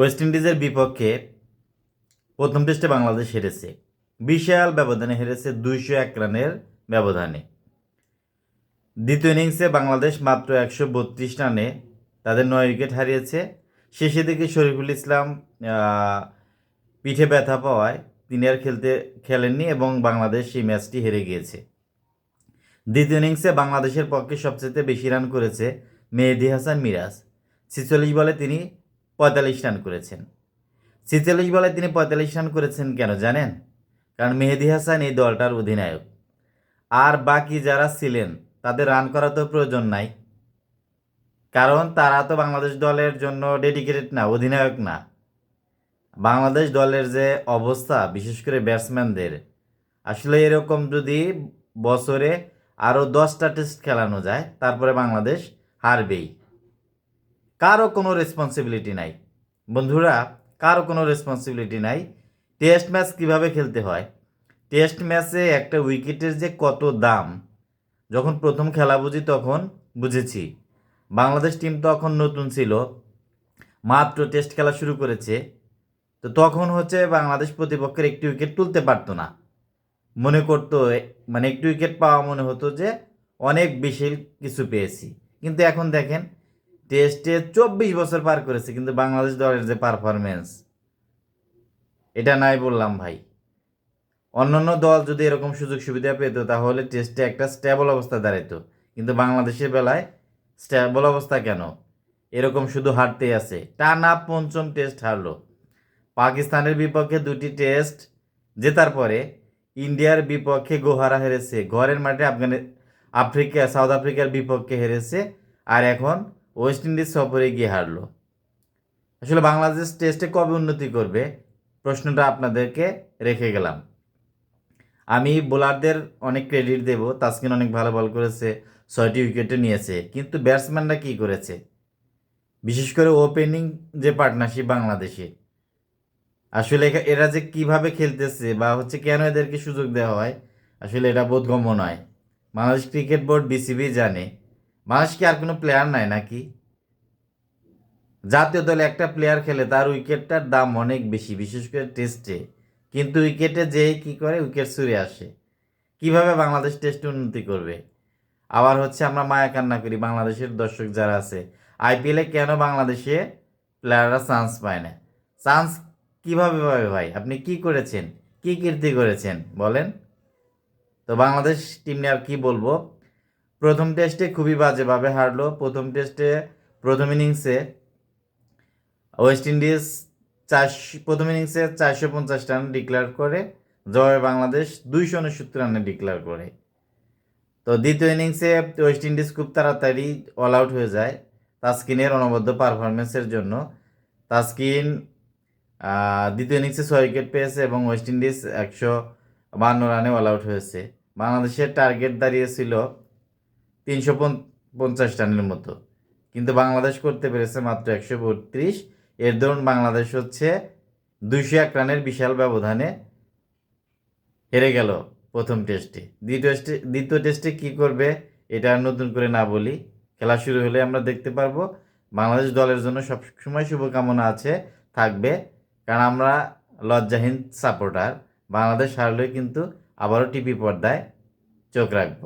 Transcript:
West ইন্ডিজের বিপক্ষে প্রথম টেস্টে বাংলাদেশ হেরেছে। বিশাল ব্যবধানে হেরেছে দুইশো এক রানের ব্যবধানে। দ্বিতীয় ইনিংসে বাংলাদেশ মাত্র একশো বত্রিশ রানে তাদের নয় উইকেট হারিয়েছে। শেষে দিকে শরীফুল ইসলাম পিঠে ব্যথা পাওয়ায় তিনি আর খেলতে খেলেননি এবং বাংলাদেশ সেই ম্যাচটি হেরে গিয়েছে। দ্বিতীয় ইনিংসে বাংলাদেশের পক্ষে সবচেয়ে বেশি রান করেছে মেহেদি হাসান মিরাজ। ছিচল্লিশ বলে তিনি পঁয়তাল্লিশ রান করেছেন। ছিচল্লিশ বলে তিনি পঁয়তাল্লিশ রান করেছেন কেন জানেন? কারণ মেহেদি হাসান এই দলটার অধিনায়ক। আর বাকি যারা ছিলেন, তাদের রান করা তো প্রয়োজন নাই। কারণ তারা তো বাংলাদেশ দলের জন্য ডেডিকেটেড না, অধিনায়ক না। বাংলাদেশ দলের যে অবস্থা, বিশেষ করে ব্যাটসম্যানদের আসলে এরকম যদি বছরে আরও দশটা টেস্ট খেলানো যায়, তারপরে বাংলাদেশ হারবেই। কারও কোনো রেসপন্সিবিলিটি নাই। বন্ধুরা, কারও কোনো রেসপন্সিবিলিটি নাই। টেস্ট ম্যাচ কীভাবে খেলতে হয়? টেস্ট ম্যাচে একটা উইকেটের যে কত দাম, যখন প্রথম খেলা বুঝি তখন বুঝেছি। বাংলাদেশ টিম তখন নতুন ছিল, মাত্র টেস্ট খেলা শুরু করেছে। তো তখন হচ্ছে বাংলাদেশ প্রতিপক্ষের একটি উইকেট তুলতে পারতো না। মনে করতো মানে একটি উইকেট পাওয়া মনে হতো যে অনেক বেশি কিছু পেয়েছি। কিন্তু এখন দেখেন টেস্টে চব্বিশ বছর পার করেছে, কিন্তু বাংলাদেশ দলের যে পারফরমেন্স এটা নাই বললাম ভাই। অন্যান্য দল যদি এরকম সুযোগ সুবিধা পেত, তাহলে টেস্টে একটা স্ট্যাবল অবস্থা দাঁড়াইতো। কিন্তু বাংলাদেশের বেলায় স্ট্যাবল অবস্থা কেন? এরকম শুধু হারতেই আছে। টানা পঞ্চম টেস্ট হারলো। পাকিস্তানের বিপক্ষে দুটি টেস্ট জেতার পরে ইন্ডিয়ার বিপক্ষে গোহারা হেরেছে, ঘরের মাঠে আফগানি আফ্রিকা সাউথ আফ্রিকার বিপক্ষে হেরেছে, আর এখন ওয়েস্ট ইন্ডিজ সফরে গিয়ে হারলো। আসলে বাংলাদেশ টেস্টে কবে উন্নতি করবে? প্রশ্নটা আপনাদেরকে রেখে গেলাম। আমি বোলারদের অনেক ক্রেডিট দেব। তাসকিন অনেক ভালো বল করেছে, ছয়টি উইকেটে নিয়েছে। কিন্তু ব্যাটসম্যানরা কী করেছে? বিশেষ করে ওপেনিং যে পার্টনারশিপ বাংলাদেশে, আসলে এরা যে কীভাবে খেলতেছে বা হচ্ছে কেন এদেরকে সুযোগ দেওয়া হয়, আসলে এটা বোধগম্য নয়। বাংলাদেশ ক্রিকেট বোর্ড বিসিবি জানে। বাংলাদেশ কি আর কোনো প্লেয়ার নাই নাকি? জাতীয় দলে একটা প্লেয়ার খেলে তার উইকেটটার দাম অনেক বেশি, বিশেষ করে টেস্টে কিন্তু উইকেটে যেই কি করে উইকেট ছুড়ে আসে। কীভাবে বাংলাদেশ টেস্ট উন্নতি করবে? আবার হচ্ছে আমরা মায়া কান্না করি, বাংলাদেশের দর্শক যারা আছে আইপিএলে কেন বাংলাদেশে প্লেয়াররা চান্স পায় না? চান্স কীভাবে পাবে ভাই? আপনি কি করেছেন? কি কীর্তি করেছেন? বলেন। তো বাংলাদেশ টিম নিয়ে আর কি বলব? প্রথম টেস্টে খুবই বাজেভাবে হারলো। প্রথম টেস্টে প্রথম ইনিংসে ওয়েস্ট ইন্ডিজ চারশো প্রথম ইনিংসে চারশো পঞ্চাশ রান ডিক্লেয়ার করে, জয়ে বাংলাদেশ দুইশো উনসত্তর রানে ডিক্লেয়ার করে। তো দ্বিতীয় ইনিংসে ওয়েস্ট ইন্ডিজ খুব তাড়াতাড়ি অল আউট হয়ে যায় তাসকিনের অনবদ্য পারফরমেন্সের জন্য। তাসকিন দ্বিতীয় ইনিংসে ছয় উইকেট পেয়েছে এবং ওয়েস্ট ইন্ডিজ একশো বান্ন রানে অল আউট হয়েছে। বাংলাদেশের টার্গেট দাঁড়িয়েছিল তিনশো পঞ্চাশ রানের মতো। কিন্তু বাংলাদেশ করতে পেরেছে মাত্র একশো বত্রিশ। এর দরুন বাংলাদেশ হচ্ছে দুইশো এক রানের বিশাল ব্যবধানে হেরে গেল প্রথম টেস্টে। দ্বিতীয় টেস্টে দ্বিতীয় টেস্টে কী করবে এটা নতুন করে না বলি। খেলা শুরু হলে আমরা দেখতে পারব। বাংলাদেশ দলের জন্য সবসময় শুভকামনা আছে, থাকবে। কারণ আমরা লজ্জাহীন সাপোর্টার। বাংলাদেশ হারলে কিন্তু আবারও টিভি পর্দায় চোখ রাখব।